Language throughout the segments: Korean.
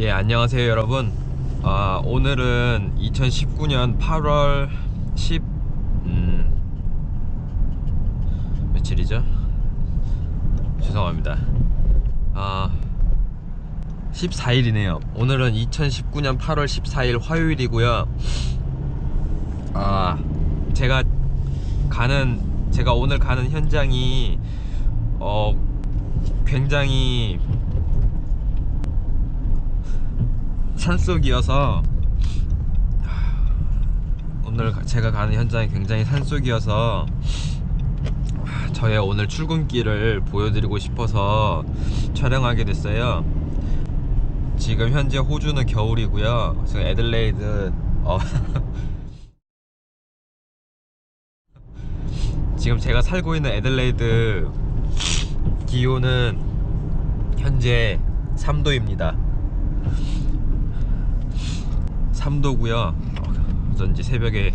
예, 안녕하세요, 여러분. 아, 오늘은 2019년 8월 10, 음, 며칠이죠? 죄송합니다. 아, 14일이네요. 오늘은 2019년 8월 14일 화요일이고요. 아, 제가 가는, 제가 오늘 가는 현장이, 어, 굉장히 산속이어서 오늘 가- 제가 가는 현장이 굉장히 산속이어서 저의 오늘 출근길을 보여드리고 싶어서 촬영하게 됐어요. 지금 현재 호주는 겨울이고요. 지금 애들레이드 어 지금 제가 살고 있는 애들레이드 기온은 현재 3도입니다. 3도고요. 어쩐지 새벽에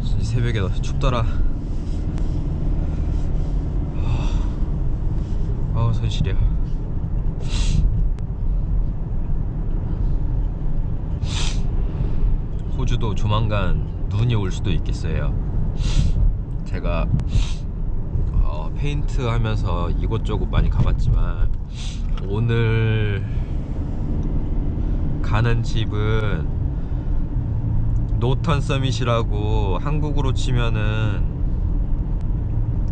어쩐지 새벽에 춥더라. 아우 손 시려. 호주도 조만간 눈이 올 수도 있겠어요. 제가 어, 페인트 하면서 이곳저곳 많이 가봤지만 오늘 가는 집은 노턴 서밋이라고 한국으로 치면은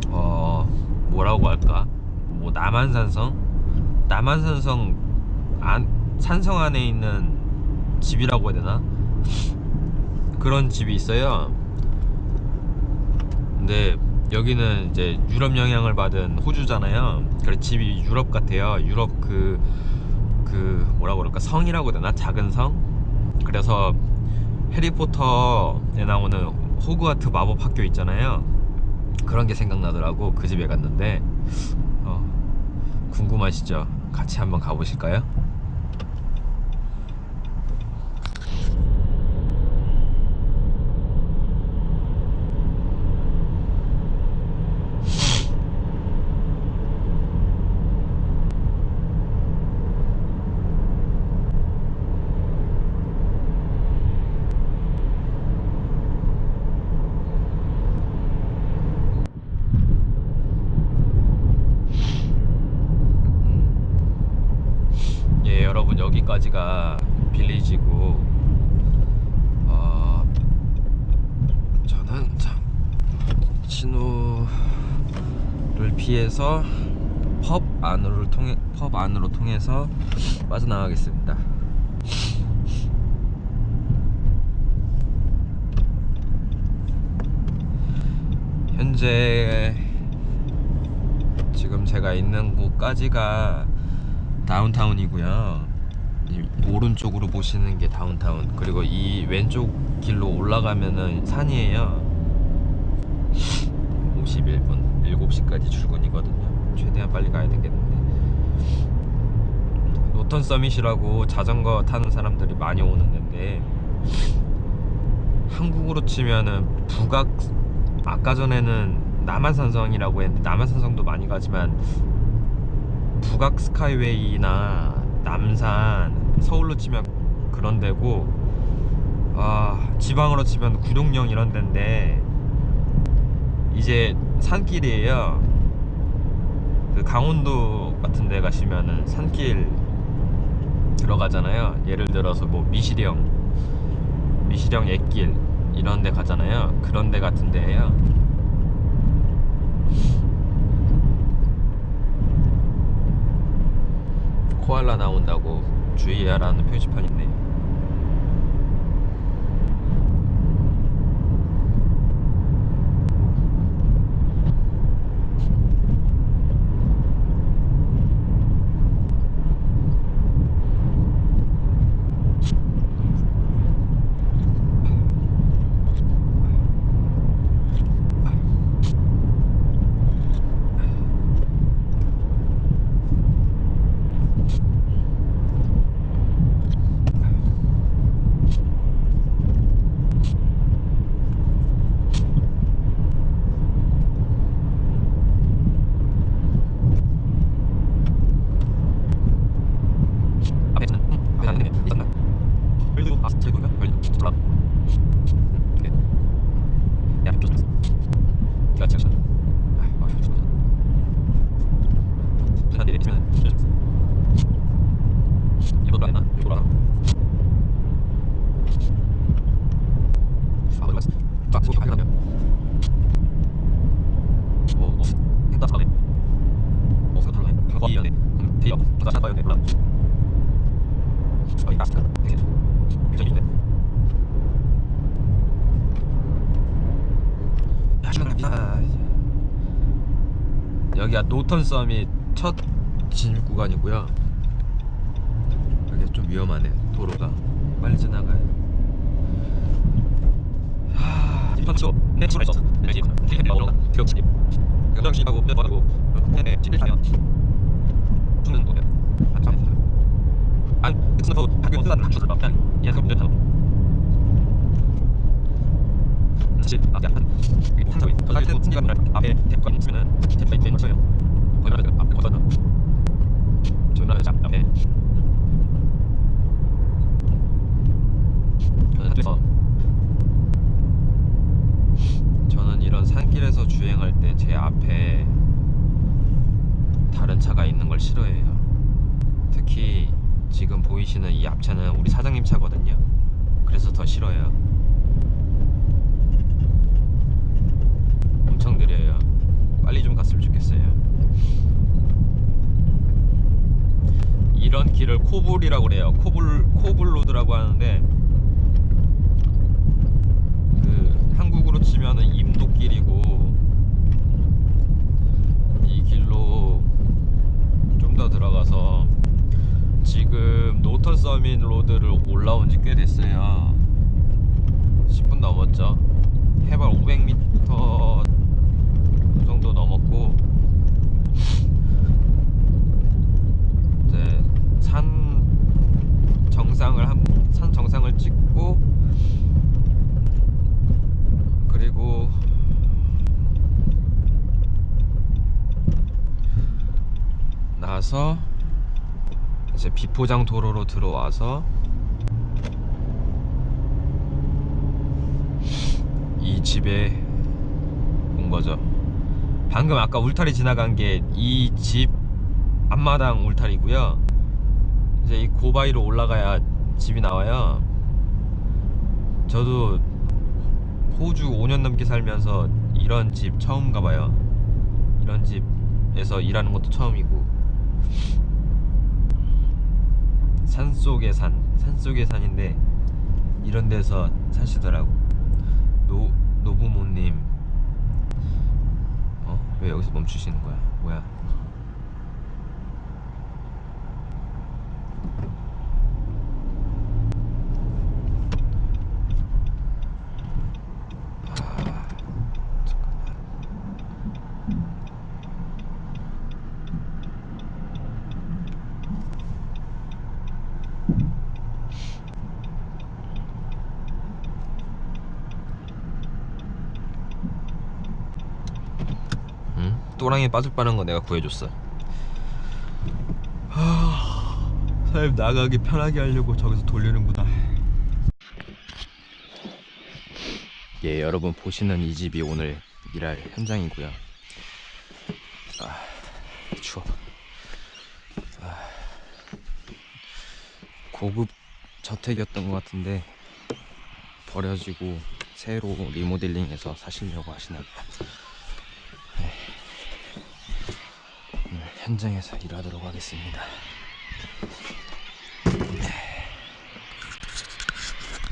어 뭐라고 할까? 뭐 남한산성? 남한산성 안 산성 안에 있는 집이라고 해야 되나? 그런 집이 있어요. 근데 여기는 이제 유럽 영향을 받은 호주잖아요. 그래 집이 유럽 같아요. 유럽 그그 뭐라고 그럴까? 성이라고 되나? 작은 성? 그래서 해리포터에 나오는 호그와트 마법 학교 있잖아요. 그런 게 생각나더라고 그 집에 갔는데. 어, 궁금하시죠? 같이 한번 가보실까요? 예, 여러분 여기까지가 빌리지고 어, 저는 참 신호를 피해서 펍 안으로 통해 펍 안으로 통해서 빠져나가겠습니다. 현재 지금 제가 있는 곳까지가 다운타운이고요. 이 오른쪽으로 보시는 게 다운타운. 그리고 이 왼쪽 길로 올라가면은 산이에요. 51분, 7시까지 출근이거든요. 최대한 빨리 가야 되겠는데. 노턴 서밋이라고 자전거 타는 사람들이 많이 오는 데인데 한국으로 치면은 북악 아까 전에는 남한산성이라고 했는데 남한산성도 많이 가지만 북악 스카이웨이나 남산 서울로 치면 그런 데고 아 지방으로 치면 구룡령 이런 데인데 이제 산길이에요. 그 강원도 같은 데 가시면은 산길 들어가잖아요. 예를 들어서 뭐 미시령 미시령 옛길 이런 데 가잖아요. 그런 데 같은 데예요 코알라 나온다고 주의하라는 표지판 있네요. 여기가 노턴 서밋 첫 진입 구간이고요 여기 좀 위험하네 도로가 빨리 지나가요 하... 펀치고 네 치고 있어 네 치고 네 올라가 기억 진입 경장 진입하고 몇 번하고 네 진입 타면 죽는 거예요 아니 무슨 더 학교 쓰다는 학교를 막 그냥 얘가 문제 타고 사실 앞에 한저 사실 승리가 뭐랄까 앞에 대포가 있으면은 대포가 있는 거예요 거기다 그 앞에 거기다 저나 여자 앞에 학교에서 저는 이런 산길에서 주행할 때 제 앞에 다른 차가 있는 걸 싫어해요. 특히 지금 보이시는 이 앞차는 우리 사장님 차거든요. 그래서 더 싫어요. 엄청 느려요. 빨리 좀 갔으면 좋겠어요. 이런 길을 코블이라고 그래요. 코블 코블 로드라고 하는데 그 한국으로 치면은 임도길이고 이 길로 좀 더 들어가서 지금 노턴 서밋 로드를 올라온 지 꽤 됐어요. 10분 넘었죠. 해발 500m 정도 넘었고 이제 산 정상을 한 산 정상을 찍고 그리고 나서 이제 비포장 도로로 들어와서 이 집에 온 거죠. 방금 아까 울타리 지나간 게 이 집 앞마당 울타리고요. 이제 이 고바위로 올라가야 집이 나와요. 저도 호주 5년 넘게 살면서 이런 집 처음 가봐요. 이런 집에서 일하는 것도 처음이고. 산 속의 산, 산 속의 산인데 이런 데서 사시더라고. 노 노부모님, 어? 왜 여기서 멈추시는 거야? 뭐야? 또랑이 빠질 뻔한 거 내가 구해줬어. 하... 사장님 나가기 편하게 하려고 저기서 돌리는구나. 예, 여러분 보시는 이 집이 오늘 일할 현장이고요. 아, 추워. 아, 고급 저택이었던 것 같은데 버려지고 새로 리모델링해서 사시려고 하시나 봐요. 오늘 현장에서 일하도록 하겠습니다.